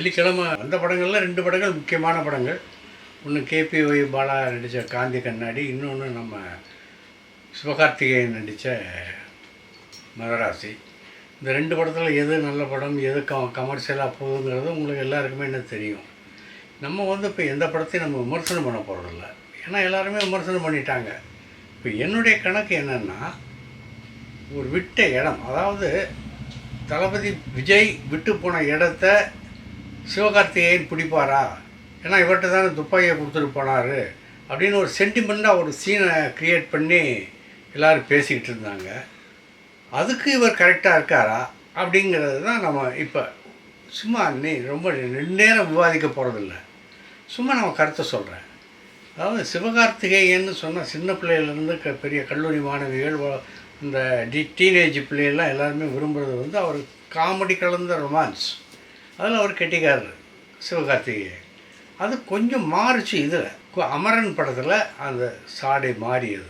வெள்ளிக்கிழமை அந்த படங்களில் ரெண்டு படங்கள் முக்கியமான படங்கள். ஒன்று கேபி ஒய் பாலா நடித்த காந்தி கண்ணாடி இன்னொன்று நம்ம சிவகார்த்திகேயன் நடித்த மதராசி இந்த ரெண்டு படத்தில் எது நல்ல படம் எது க கமர்ஷியலாக போகுதுங்கிறது உங்களுக்கு எல்லாருக்குமே என்ன தெரியும். நம்ம வந்து இப்போ எந்த படத்தையும் நம்ம விமர்சனம் பண்ண போகிறதில்ல ஏன்னா எல்லாருமே விமர்சனம் பண்ணிட்டாங்க. இப்போ என்னுடைய கணக்கு என்னென்னா ஒரு விட்ட இடம் அதாவது தளபதி விஜய் விட்டு போன இடத்த சிவகார்த்திகேயன் பிடிப்பாரா? ஏன்னா இவர்கிட்ட தானே துப்பாக்கியை கொடுத்துட்டு போனார். அப்படின்னு ஒரு சென்டிமெண்ட்டாக ஒரு சீனை க்ரியேட் பண்ணி எல்லோரும் பேசிக்கிட்டு இருந்தாங்க. அதுக்கு இவர் கரெக்டாக இருக்காரா? அப்படிங்கிறது தான் நம்ம இப்போ சும்மா நீ ரொம்ப ரெண்டு நேரம் விவாதிக்க போகிறதில்ல சும்மா நம்ம கருத்தை சொல்கிறேன் அதாவது சிவகார்த்திகேயன்னு சொன்னால் சின்ன பிள்ளையிலேருந்து க பெரிய கல்லூரி மாணவிகள் இந்த டி டீனேஜ் பிள்ளைகள்லாம் எல்லாருமே விரும்புகிறது வந்து அவர் காமெடி கலந்த ரொமான்ஸ் அதில் அவர் கெட்டிக்காரர் சிவகார்த்திகேயன். அது கொஞ்சம் மாறுச்சு இதில். அமரன் படத்தில் அந்த சாடை மாறியது.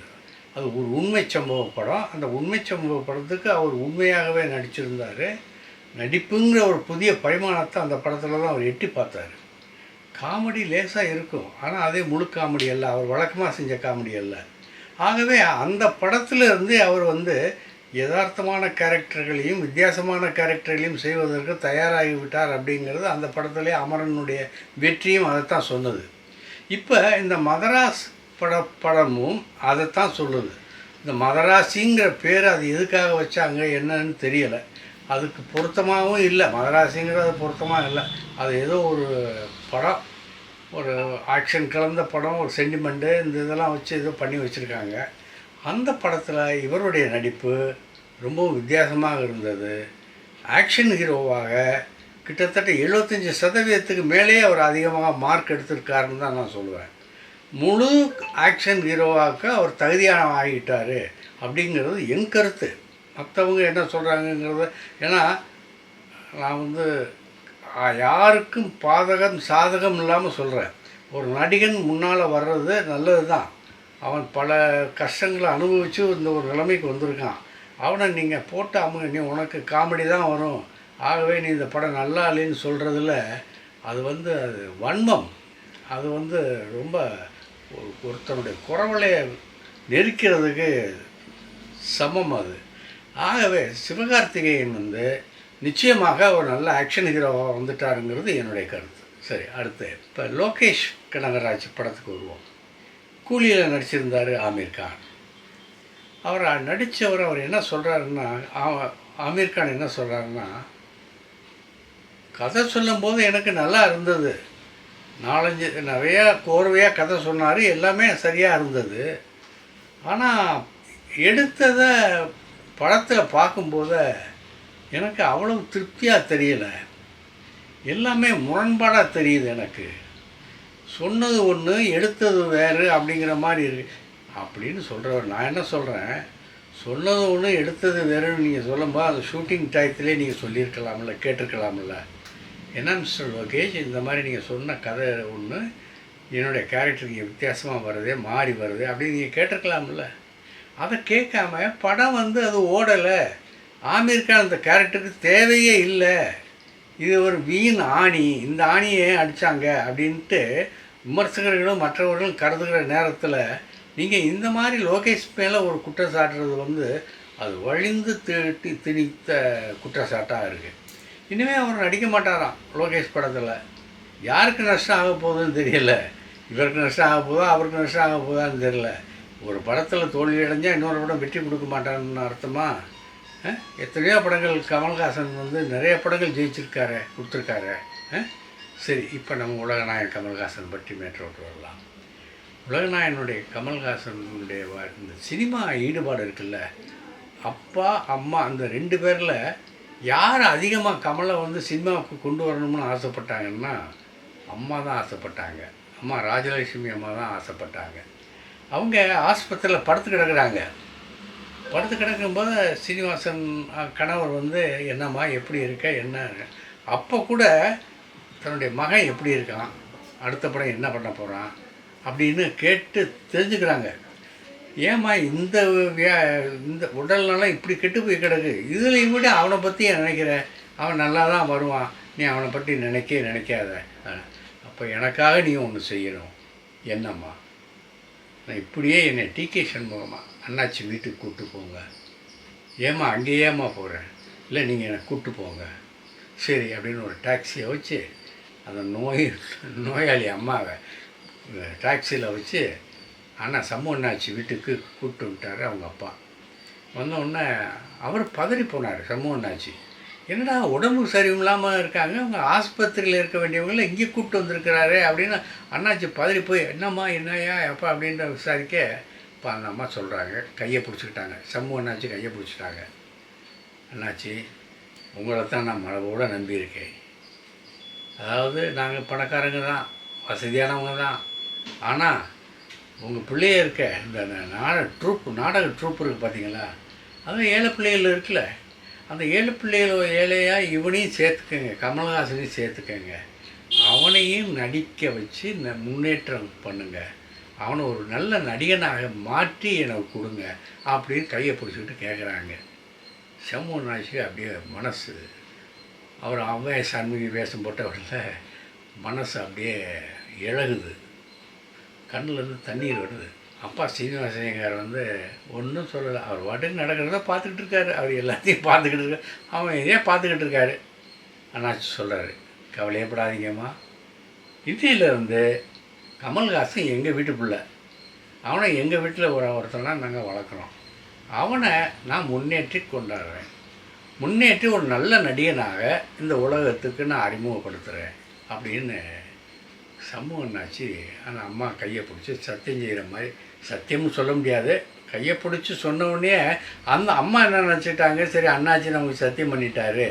அது ஒரு உண்மை சம்பவ படம். அந்த உண்மை சம்பவ படத்துக்கு அவர் உண்மையாகவே நடிச்சிருந்தார். நடிப்புங்கிற ஒரு புதிய பரிமாணத்தை அந்த படத்தில் தான் அவர் எட்டி பார்த்தாரு. காமெடி லேசாக இருக்கும். ஆனால் அதே முழு காமெடி அல்ல. அவர் வழக்கமாக செஞ்ச காமெடி அல்ல. ஆகவே அந்த படத்துலேருந்து அவர் வந்து யதார்த்தமான கேரக்டர்களையும் வித்தியாசமான கேரக்டர்களையும் செய்வதற்கு தயாராகிவிட்டார் அப்படிங்கிறது அந்த படத்திலே அமரனுடைய வெற்றியும் அதைத்தான் சொன்னது. இப்போ இந்த மதராஸ் பட படமும் அதைத்தான் சொல்லுது. இந்த மதராசிங்கிற பேர் அது எதுக்காக வச்சாங்க என்னன்னு தெரியலை. அதுக்கு பொருத்தமாகவும் இல்லை. மதராசிங்கிறது பொருத்தமாக இல்லை. அது ஏதோ ஒரு படம் ஒரு ஆக்ஷன் கலந்த படம் ஒரு சென்டிமெண்ட்டு இந்த இதெல்லாம் வச்சு ஏதோ பண்ணி வச்சுருக்காங்க. அந்த படத்தில் இவருடைய நடிப்பு ரொம்ப வித்தியாசமாக இருந்தது. ஆக்ஷன் ஹீரோவாக கிட்டத்தட்ட எழுபத்தஞ்சி சதவீதத்துக்கு மேலேயே அவர் அதிகமாக மார்க் எடுத்திருக்காருன்னு தான் நான் சொல்லுவேன். முழு ஆக்ஷன் ஹீரோவாக்க அவர் தகுதியான ஆகிட்டார் அப்படிங்கிறது என் கருத்து. மற்றவங்க என்ன சொல்கிறாங்கங்கிறது ஏன்னா நான் வந்து யாருக்கும் பாதகம் சாதகம் இல்லாமல் சொல்கிறேன் ஒரு நடிகன் முன்னால் வர்றது நல்லது தான் அவன் பல கஷ்டங்களை அனுபவித்து இந்த ஒரு நிலைமைக்கு வந்திருக்கான். அவனை நீங்கள் போட்டு அமுங்க நீ உனக்கு காமெடி தான் வரும். ஆகவே நீ இந்த படம் நல்லா இல்லைன்னு சொல்கிறதுல அது வந்து அது வன்மம். அது வந்து ரொம்ப ஒருத்தனுடைய குரவலைய நெரிக்கிறதுக்கு சமம் அது. ஆகவே சிவகார்த்திகேயன் வந்து நிச்சயமாக ஒரு நல்ல ஆக்ஷன் ஹீரோவாக வந்துட்டாருங்கிறது என்னுடைய கருத்து. சரி அடுத்து இப்போ லோகேஷ் கனகராஜ் படத்துக்கு வருவோம். கூலியில் நடிச்சிருந்தார் ஆமீர் கான். அவர் நடித்தவர் அவர் என்ன சொல்கிறாருன்னா ஆமீர் கான் என்ன சொல்கிறாருன்னா கதை சொல்லும்போது எனக்கு நல்லா இருந்தது. நாலஞ்சு நிறையா கோர்வையாக கதை சொன்னார் எல்லாமே சரியாக இருந்தது. ஆனால் எடுத்ததை படத்தில் பார்க்கும்போது எனக்கு அவ்வளவு திருப்தியாக தெரியலை. எல்லாமே முரண்பாடாக தெரியுது எனக்கு. சொன்னது ஒன்று எடுத்தது வேறு அப்படிங்கிற மாதிரி இருக்குது அப்படின்னு சொல்கிறவர் நான் என்ன சொல்கிறேன் சொன்னது ஒன்று எடுத்தது வேறுன்னு நீங்கள் சொல்லும்போது அந்த ஷூட்டிங் டயத்திலே நீங்கள் சொல்லியிருக்கலாம்ல கேட்டிருக்கலாம்ல. என்ன மிஸ்டர் லோகேஷ்? இந்த மாதிரி நீங்கள் சொன்ன கதை ஒன்று என்னுடைய கேரக்டருக்கு வித்தியாசமாக வருது மாறி வருது அப்படின்னு நீங்கள் கேட்டிருக்கலாம்ல. அதை கேட்காம படம் வந்து அது ஓடலை. ஆமீர் கான் அந்த கேரக்டருக்கு தேவையே இல்லை. இது ஒரு வீண் ஆணி இந்த ஆணியை அடித்தாங்க அப்படின்ட்டு விமர்சகர்களும் மற்றவர்களும் கருதுகிற நேரத்தில் நீங்கள் இந்த மாதிரி லோகேஷ் மேலே ஒரு குற்றம் சாட்டுறது வந்து அது வழிந்து திட்டி திணித்த குற்றச்சாட்டாக இருக்குது இனிமேல் அவர் நடிக்க மாட்டாராம் லோகேஷ் படத்தில். யாருக்கு நஷ்டம் ஆக போகுதுன்னு தெரியல. இவருக்கு நஷ்டம் ஆக போதா அவருக்கு நஷ்டம் ஆக போதான்னு தெரியல. ஒரு படத்தில் தோல்வி அடைஞ்சால் இன்னொரு படம் வெற்றி கொடுக்க மாட்டான்னு அர்த்தமாக எத்தனையோ படங்கள் கமல்ஹாசன் வந்து நிறைய படங்கள் ஜெயிச்சிருக்காரு கொடுத்துருக்காரு. சரி இப்போ நம்ம உலகநாயகன் கமல்ஹாசன் பற்றி மேற்று விட்டு வரலாம். உலகநாயகனுடைய கமல்ஹாசனுடைய இந்த சினிமா ஈடுபாடு இருக்குல்ல அப்பா அம்மா அந்த ரெண்டு பேரில் யார் அதிகமாக கமலை வந்து சினிமாவுக்கு கொண்டு வரணும்னு ஆசைப்பட்டாங்கன்னா அம்மா தான் ஆசைப்பட்டாங்க. அம்மா ராஜலட்சுமி அம்மா தான் ஆசைப்பட்டாங்க. அவங்க ஆஸ்பத்திரியில் படுத்து கிடக்குறாங்க. படுத்து கிடக்கும்போது சீனிவாசன் கணவர் வந்து என்னம்மா எப்படி இருக்க? என்ன? அப்போ கூட தன்னுடைய மகன் எப்படி இருக்கான்? அடுத்த படம் என்ன பண்ண போகிறான் அப்படின்னு கேட்டு தெரிஞ்சுக்கிறாங்க. ஏம்மா இந்த வியா இந்த உடல் நலம் இப்படி கெட்டு போய் கிடக்கு? இதுலையும் விட அவனை பற்றி நினைக்கிற? அவன் நல்லா தான் வருவான். நீ அவனை பற்றி நினைக்க நினைக்காத. அப்போ எனக்காக நீ ஒன்று செய்யணும். என்னம்மா? நான் இப்படியே என்னை டிகே சண்முகமாக அண்ணாச்சி வீட்டுக்கு கூப்பிட்டு போங்க. ஏம்மா அங்கேயேம்மா போகிறேன் இல்லை நீங்கள் என்னை கூப்பிட்டு போங்க. சரி அப்படின்னு ஒரு டாக்ஸியை வச்சு அந்த நோய் நோயாளி அம்மாவை டாக்ஸியில் வச்சு அண்ணா சம்மு அண்ணாச்சி வீட்டுக்கு கூப்பிட்டு விட்டார் அவங்க அப்பா. வந்த உடனே அவர் பதறி போனார் சம்மு அண்ணாச்சி. என்னடா உடம்பு சரியில்லாமல் இருக்காங்க? அவங்க ஆஸ்பத்திரியில் இருக்க வேண்டியவங்கள இங்கே கூப்பிட்டு வந்திருக்கிறாரு அப்படின்னு அண்ணாச்சி பதறி போய் என்னம்மா என்னய்யா எப்பா அப்படின்ற விசாரிக்க இப்போ அந்த அம்மா சொல்கிறாங்க கையை பிடிச்சிக்கிட்டாங்க. சம்மு என்னாச்சு கையை பிடிச்சிட்டாங்க. என்னாச்சு உங்களை தான் நான் மனவோட நம்பியிருக்கேன். அதாவது நாங்கள் பணக்காரங்க தான் வசதியானவங்க தான். ஆனால் உங்கள் பிள்ளைய இருக்க இந்த நாடக ட்ரூப் நாடக ட்ரூப் இருக்குது பார்த்தீங்களா அதுவும் ஏழை பிள்ளைகள் இருக்குல்ல. அந்த ஏழு பிள்ளைகள் ஏழையாக இவனையும் சேர்த்துக்கங்க கமல்ஹாசனையும் சேர்த்துக்கங்க. அவனையும் நடிக்க வச்சு ந முன்னேற்றம் பண்ணுங்கள் அவனை ஒரு நல்ல நடிகனாக மாற்றி எனக்கு கொடுங்க அப்படின்னு கையை பிடிச்சிக்கிட்டு கேட்குறாங்க செம்மு நாய்ச்சிக்கு அப்படியே மனசு அவர் அவன் சண்முகி வேஷம் போட்டவரில் மனசு அப்படியே இழகுது. கண்ணிலேருந்து தண்ணீர் வருது. அப்பா சீனிவாசனிகார் வந்து ஒன்றும் சொல்லலை. அவர் வாட்டுக்கு நடக்கிறத பார்த்துக்கிட்டு இருக்காரு. அவர் எல்லாத்தையும் பார்த்துக்கிட்டு இருக்காரு அவன் ஏன் பார்த்துக்கிட்டு இருக்காரு. அண்ணாச்சி சொல்கிறாரு கவலையப்படாதீங்கம்மா. இந்தியிலேருந்து கமல்ஹாசன் எங்கள் வீட்டு பிள்ளை அவனை எங்கள் வீட்டில் ஒரு ஒருத்தனாக நாங்கள் வளர்க்குறோம். அவனை நான் முன்னேற்றி கொண்டாடுறேன். முன்னேற்றி ஒரு நல்ல நடிகனாக இந்த உலகத்துக்கு நான் அறிமுகப்படுத்துகிறேன் அப்படின்னு சமூகம் என்னாச்சு ஆனால் அம்மா கையை பிடிச்சி சத்தியம் செய்கிற மாதிரி சத்தியம்னு சொல்ல முடியாது. கையை பிடிச்சி சொன்னவுடனே அந்த அம்மா என்ன நினச்சிட்டாங்க சரி அண்ணாச்சி நமக்கு சத்தியம் பண்ணிட்டாரு.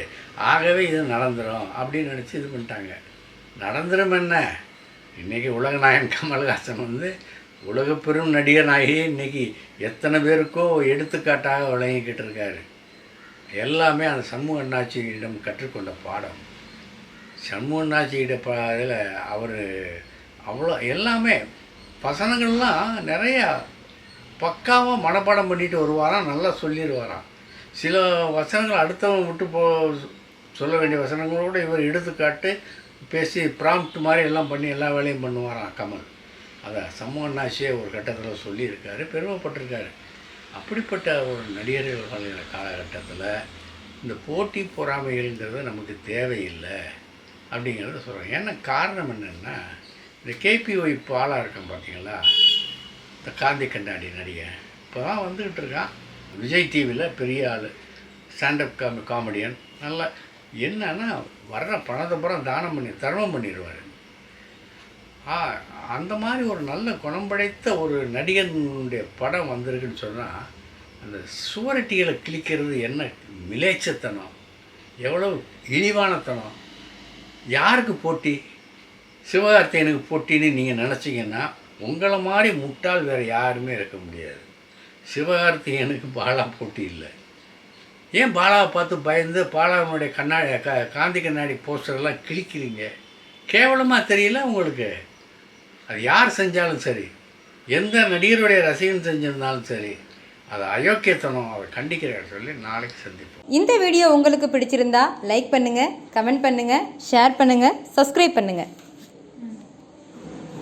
ஆகவே இது நடந்துடும் அப்படின்னு நினச்சி இது பண்ணிட்டாங்க. நடந்துடும் என்ன? இன்றைக்கி உலகநாயகன் கமல்ஹாசன் வந்து உலக பெரும் நடிகனாகி இன்றைக்கி எத்தனை பேருக்கோ எடுத்துக்காட்டாக விளங்கிக்கிட்டு இருக்காரு. எல்லாமே அந்த சண்முக அண்ணாச்சியிடம் கற்றுக்கொண்ட பாடம். சண்முக அண்ணாச்சியிட ப இதில் அவர் அவ்வளோ எல்லாமே வசனங்கள்லாம் நிறையா பக்காவாக மனப்பாடம் பண்ணிட்டு வருவாராம் நல்லா சொல்லிடுவாராம் சில வசனங்கள் அடுத்தவங்க விட்டு போ சொல்ல வேண்டிய வசனங்களோட இவர் எடுத்துக்காட்டு பேசி ப்ராம்ப்ட் மாதிரி எல்லாம் பண்ணி எல்லா வேலையும் பண்ணுவாராம் கமல். அதை சமூகநாசியே ஒரு கட்டத்தில் சொல்லியிருக்காரு பெருமைப்பட்டிருக்காரு. அப்படிப்பட்ட ஒரு நடிகர்கள் வாழ்கிற காலகட்டத்தில் இந்த போட்டி பொறாமைகள்ங்கிறது நமக்கு தேவையில்லை அப்படிங்கிறத சொல்கிறேன் ஏன்னா காரணம் என்னென்னா இந்த கேபிஒய் பாலாக இருக்கான் பார்த்தீங்களா இந்த காந்தி கண்ணாடி நடிகர் இப்போ தான் வந்துக்கிட்டு இருக்கான் விஜய் டிவியில் பெரிய ஆள் ஸ்டாண்டப் காமெடியன் நல்லா என்னன்னா வர்ற பணத்தை பூரா தானம் பண்ணி தர்மம் பண்ணிடுவார். ஆ அந்த மாதிரி ஒரு நல்ல குணம் படைத்த ஒரு நடிகனுடைய படம் வந்திருக்குன்னு சொன்னால் அந்த சுவரட்டிகளை கிழிக்கிறது என்ன மிலேச்சத்தனம் எவ்வளோ இழிவானத்தனம். யாருக்கு போட்டி? சிவகார்த்திகனுக்கு போட்டின்னு நீங்கள் நினச்சிங்கன்னா உங்களை மாதிரி முட்டாள் வேறு யாருமே இருக்க முடியாது. சிவகார்த்திகேயனுக்கு பாலா போட்டி இல்லை. ஏன் பாலாவை பார்த்து பயந்து பாலாவினுடைய கண்ணாடி க காந்தி கண்ணாடி போஸ்டர்லாம் கிழிக்கிறீங்க? கேவலமாக தெரியல உங்களுக்கு? அது யார் செஞ்சாலும் சரி. எந்த நடிகருடைய ரசிகன் செஞ்சிருந்தாலும் சரி. அது அயோக்கியத்தனம். அதை கண்டிக்கிறார். சொல்லி நாளைக்கு சந்திப்போம். இந்த வீடியோ உங்களுக்கு பிடிச்சிருந்தா லைக் பண்ணுங்கள் கமெண்ட் பண்ணுங்கள் ஷேர் பண்ணுங்கள் சப்ஸ்கிரைப் பண்ணுங்கள்